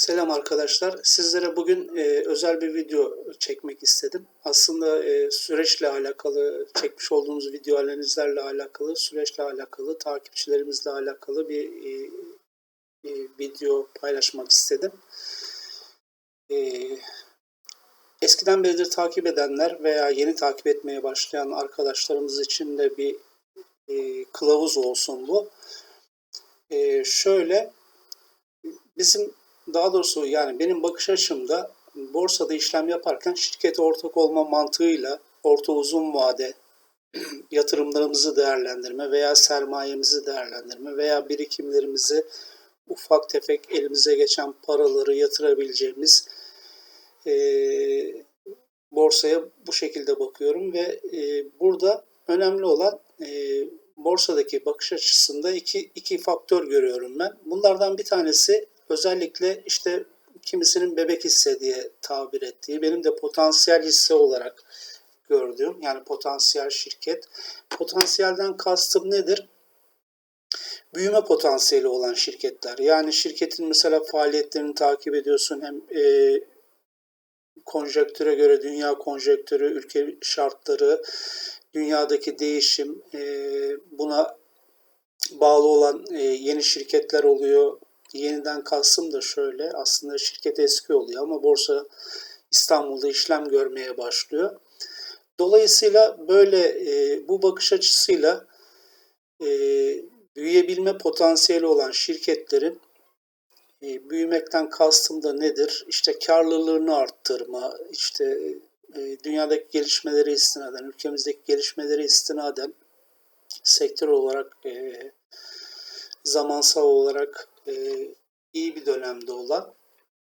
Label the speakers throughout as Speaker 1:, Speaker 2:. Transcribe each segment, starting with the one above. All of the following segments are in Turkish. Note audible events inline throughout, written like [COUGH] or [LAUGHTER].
Speaker 1: Selam arkadaşlar. Sizlere bugün e, özel bir video çekmek istedim. Aslında e, süreçle alakalı, çekmiş olduğumuz video analizlerle alakalı, süreçle alakalı, takipçilerimizle alakalı bir, e, bir video paylaşmak istedim. E, eskiden beridir takip edenler veya yeni takip etmeye başlayan arkadaşlarımız için de bir e, kılavuz olsun bu. E, şöyle, bizim daha doğrusu yani benim bakış açımda borsada işlem yaparken şirkete ortak olma mantığıyla orta uzun vade [CLEARS THROAT] yatırımlarımızı değerlendirme veya sermayemizi değerlendirme veya birikimlerimizi ufak tefek elimize geçen paraları yatırabileceğimiz e, borsaya bu şekilde bakıyorum ve e, burada önemli olan e, borsadaki bakış açısında iki, iki faktör görüyorum ben. Bunlardan bir tanesi özellikle işte kimisinin bebek hisse diye tabir ettiği, benim de potansiyel hisse olarak gördüğüm yani potansiyel şirket. Potansiyelden kastım nedir? Büyüme potansiyeli olan şirketler. Yani şirketin mesela faaliyetlerini takip ediyorsun hem e, konjektüre göre dünya konjektürü, ülke şartları, dünyadaki değişim, e, buna bağlı olan e, yeni şirketler oluyor, yeniden kastım da şöyle. Aslında şirket eski oluyor ama borsa İstanbul'da işlem görmeye başlıyor. Dolayısıyla böyle e, bu bakış açısıyla e, büyüyebilme potansiyeli olan şirketlerin e, büyümekten kastım da nedir? İşte karlılığını arttırma, işte e, dünyadaki gelişmeleri istinaden, ülkemizdeki gelişmeleri istinaden sektör olarak e, zamansal olarak e, iyi bir dönemde olan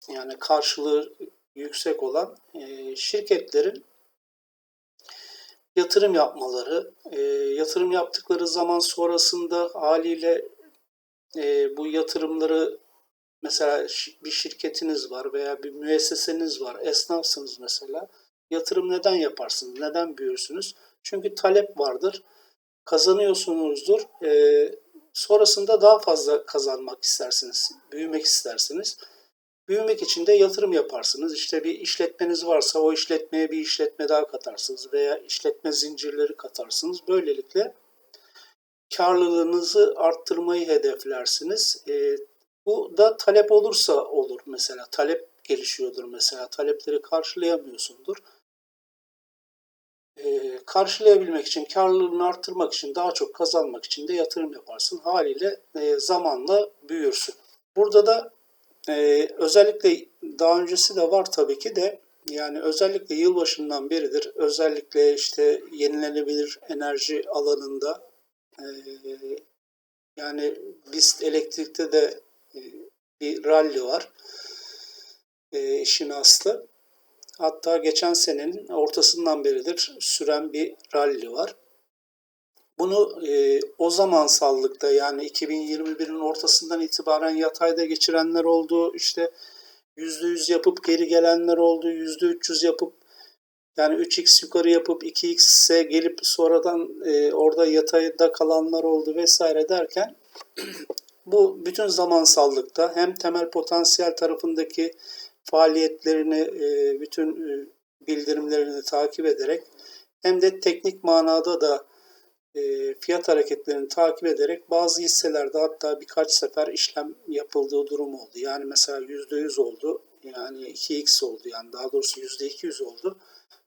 Speaker 1: yani karşılığı yüksek olan e, şirketlerin yatırım yapmaları, e, yatırım yaptıkları zaman sonrasında haliyle e, bu yatırımları mesela bir şirketiniz var veya bir müesseseniz var, esnafsınız mesela. Yatırım neden yaparsınız, neden büyürsünüz? Çünkü talep vardır, kazanıyorsunuzdur. E, Sonrasında daha fazla kazanmak istersiniz, büyümek istersiniz. Büyümek için de yatırım yaparsınız. İşte bir işletmeniz varsa o işletmeye bir işletme daha katarsınız veya işletme zincirleri katarsınız. Böylelikle karlılığınızı arttırmayı hedeflersiniz. E, bu da talep olursa olur mesela. Talep gelişiyordur mesela. Talepleri karşılayamıyorsundur e, karşılayabilmek için, karlılığını arttırmak için, daha çok kazanmak için de yatırım yaparsın. Haliyle e, zamanla büyürsün. Burada da e, özellikle daha öncesi de var tabii ki de yani özellikle yılbaşından beridir özellikle işte yenilenebilir enerji alanında e, yani biz elektrikte de bir rally var. İşin aslı. Hatta geçen senenin ortasından beridir süren bir rally var. Bunu e, o zaman sallıkta yani 2021'in ortasından itibaren yatayda geçirenler oldu. İşte %100 yapıp geri gelenler oldu. %300 yapıp yani 3x yukarı yapıp 2x'e gelip sonradan e, orada yatayda kalanlar oldu vesaire derken [CLEARS THROAT] bu bütün zamansallıkta hem temel potansiyel tarafındaki faaliyetlerini, e, bütün e, bildirimlerini takip ederek hem de teknik manada da e, fiyat hareketlerini takip ederek bazı hisselerde hatta birkaç sefer işlem yapıldığı durum oldu. Yani mesela %100 oldu, yani 2x oldu yani daha doğrusu %200 oldu.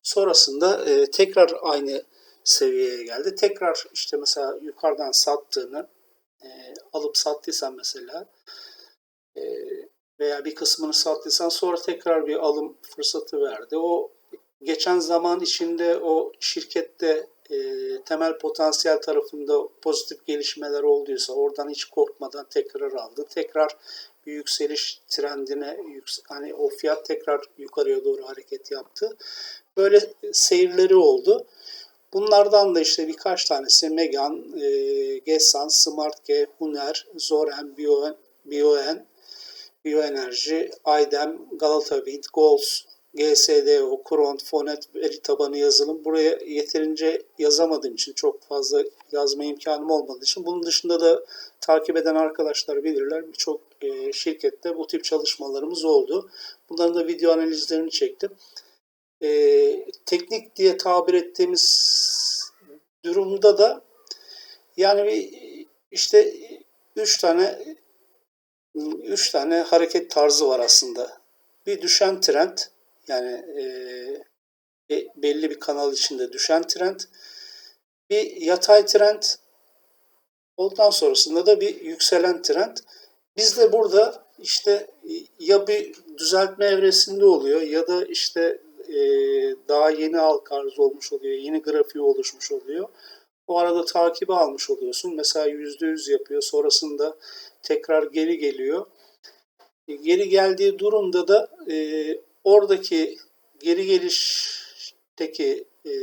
Speaker 1: Sonrasında tekrar aynı seviyeye geldi. Tekrar işte mesela yukarıdan sattığını alıp sattıysan mesela veya bir kısmını sattıysan sonra tekrar bir alım fırsatı verdi. O geçen zaman içinde o şirkette e, temel potansiyel tarafında pozitif gelişmeler olduysa oradan hiç korkmadan tekrar aldı. Tekrar bir yükseliş trendine hani o fiyat tekrar yukarıya doğru hareket yaptı. Böyle seyirleri oldu. Bunlardan da işte birkaç tanesi Megan, e, Gesan, SmartG, Huner, Zoren, Bioen, Bioen Bioenerji, Aydem, Galata Wind, Gols, GSDO, Kuront, Fonet, veri tabanı yazılım. Buraya yeterince yazamadığım için çok fazla yazma imkanım olmadığı için bunun dışında da takip eden arkadaşlar bilirler birçok e, şirkette bu tip çalışmalarımız oldu. Bunların da video analizlerini çektim. E, teknik diye tabir ettiğimiz durumda da yani bir işte üç tane üç tane hareket tarzı var aslında. Bir düşen trend yani e, e, belli bir kanal içinde düşen trend, bir yatay trend, ondan sonrasında da bir yükselen trend. Biz de burada işte ya bir düzeltme evresinde oluyor ya da işte e, daha yeni halk arz olmuş oluyor, yeni grafiği oluşmuş oluyor. O arada takibi almış oluyorsun. Mesela %100 yapıyor. Sonrasında tekrar geri geliyor. E, Geri geldiği durumda da e, oradaki geri gelişteki e,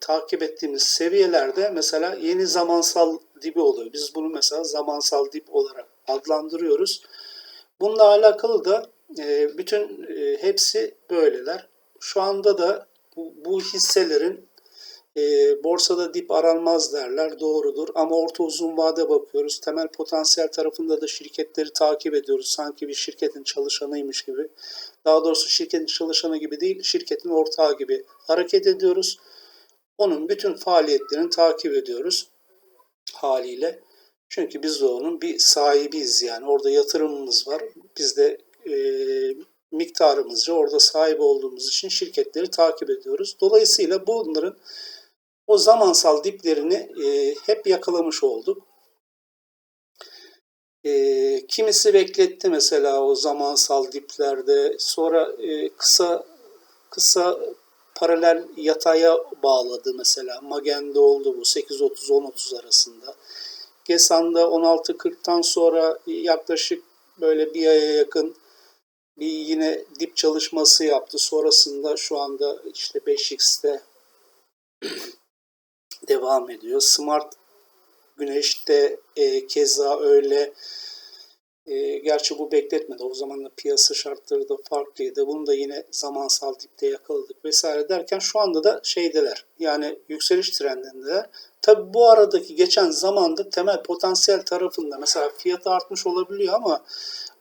Speaker 1: takip ettiğimiz seviyelerde mesela yeni zamansal dibi oluyor. Biz bunu mesela zamansal dip olarak adlandırıyoruz. Bununla alakalı da e, bütün e, hepsi böyleler. Şu anda da bu, bu hisselerin e, borsada dip aranmaz derler. Doğrudur. Ama orta uzun vade bakıyoruz. Temel potansiyel tarafında da şirketleri takip ediyoruz. Sanki bir şirketin çalışanıymış gibi. Daha doğrusu şirketin çalışanı gibi değil, şirketin ortağı gibi hareket ediyoruz. Onun bütün faaliyetlerini takip ediyoruz haliyle. Çünkü biz de onun bir sahibiyiz yani. Orada yatırımımız var. Biz de e, miktarımızca orada sahip olduğumuz için şirketleri takip ediyoruz. Dolayısıyla bunların o zamansal diplerini e, hep yakalamış olduk. E, kimisi bekletti mesela o zamansal diplerde. Sonra e, kısa kısa paralel yataya bağladı mesela. Magen'de oldu bu 8.30-10.30 arasında. Gesan'da 16.40'tan sonra yaklaşık böyle bir aya yakın bir yine dip çalışması yaptı. Sonrasında şu anda işte 5x'te devam ediyor. Smart Güneş'te e, keza öyle. E, gerçi bu bekletmedi. O zaman da piyasa şartları da farklıydı. Bunu da yine zamansal dipte yakaladık vesaire derken şu anda da şeydeler. Yani yükseliş trendindeler. Tabi bu aradaki geçen zamanda temel potansiyel tarafında mesela fiyatı artmış olabiliyor ama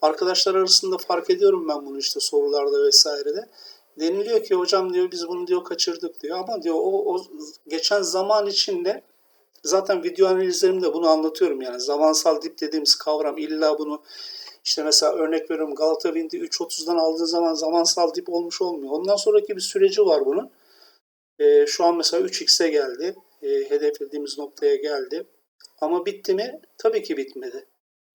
Speaker 1: arkadaşlar arasında fark ediyorum ben bunu işte sorularda vesairede. Deniliyor ki hocam diyor biz bunu diyor kaçırdık diyor ama diyor o, o geçen zaman içinde zaten video analizlerimde bunu anlatıyorum yani zamansal dip dediğimiz kavram illa bunu işte mesela örnek veriyorum Galata Wind'i 3.30'dan aldığı zaman zamansal dip olmuş olmuyor. Ondan sonraki bir süreci var bunun. Ee, şu an mesela 3x'e geldi. Ee, hedeflediğimiz noktaya geldi. Ama bitti mi? Tabii ki bitmedi.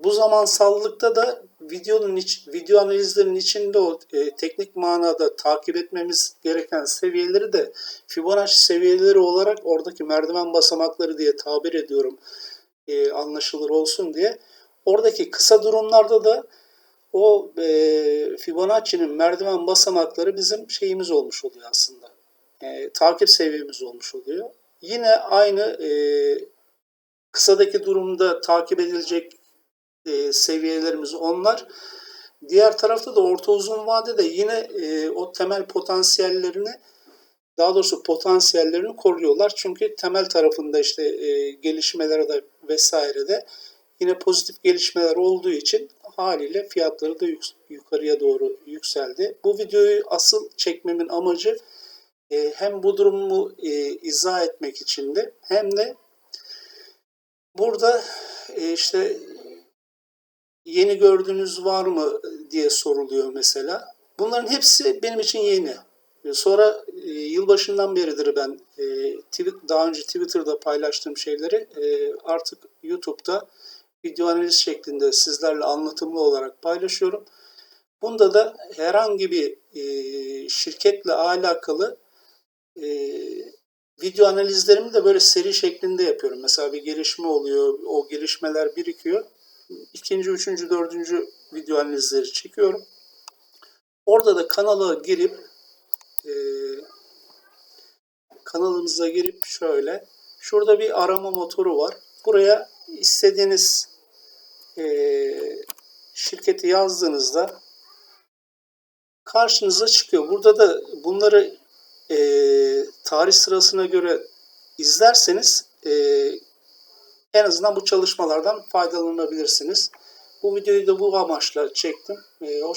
Speaker 1: Bu zamansallıkta da videonun iç, video analizlerinin içinde o e, teknik manada takip etmemiz gereken seviyeleri de Fibonacci seviyeleri olarak oradaki merdiven basamakları diye tabir ediyorum e, anlaşılır olsun diye. Oradaki kısa durumlarda da o e, Fibonacci'nin merdiven basamakları bizim şeyimiz olmuş oluyor aslında. E, takip seviyemiz olmuş oluyor. Yine aynı e, kısadaki durumda takip edilecek e, seviyelerimiz onlar. Diğer tarafta da orta uzun vadede yine e, o temel potansiyellerini daha doğrusu potansiyellerini koruyorlar. Çünkü temel tarafında işte e, gelişmelere de vesaire de yine pozitif gelişmeler olduğu için haliyle fiyatları da yük, yukarıya doğru yükseldi. Bu videoyu asıl çekmemin amacı e, hem bu durumu e, izah etmek için de hem de burada e, işte yeni gördüğünüz var mı diye soruluyor mesela. Bunların hepsi benim için yeni. Sonra e, yılbaşından beridir ben e, tweet, daha önce Twitter'da paylaştığım şeyleri e, artık YouTube'da video analiz şeklinde sizlerle anlatımlı olarak paylaşıyorum. Bunda da herhangi bir e, şirketle alakalı e, video analizlerimi de böyle seri şeklinde yapıyorum. Mesela bir gelişme oluyor, o gelişmeler birikiyor ikinci, üçüncü, dördüncü video analizleri çekiyorum. Orada da kanala girip e, kanalımıza girip şöyle şurada bir arama motoru var. Buraya istediğiniz e, şirketi yazdığınızda karşınıza çıkıyor. Burada da bunları e, tarih sırasına göre izlerseniz e, en azından bu çalışmalardan faydalanabilirsiniz. Bu videoyu da bu amaçla çektim. E, hoş-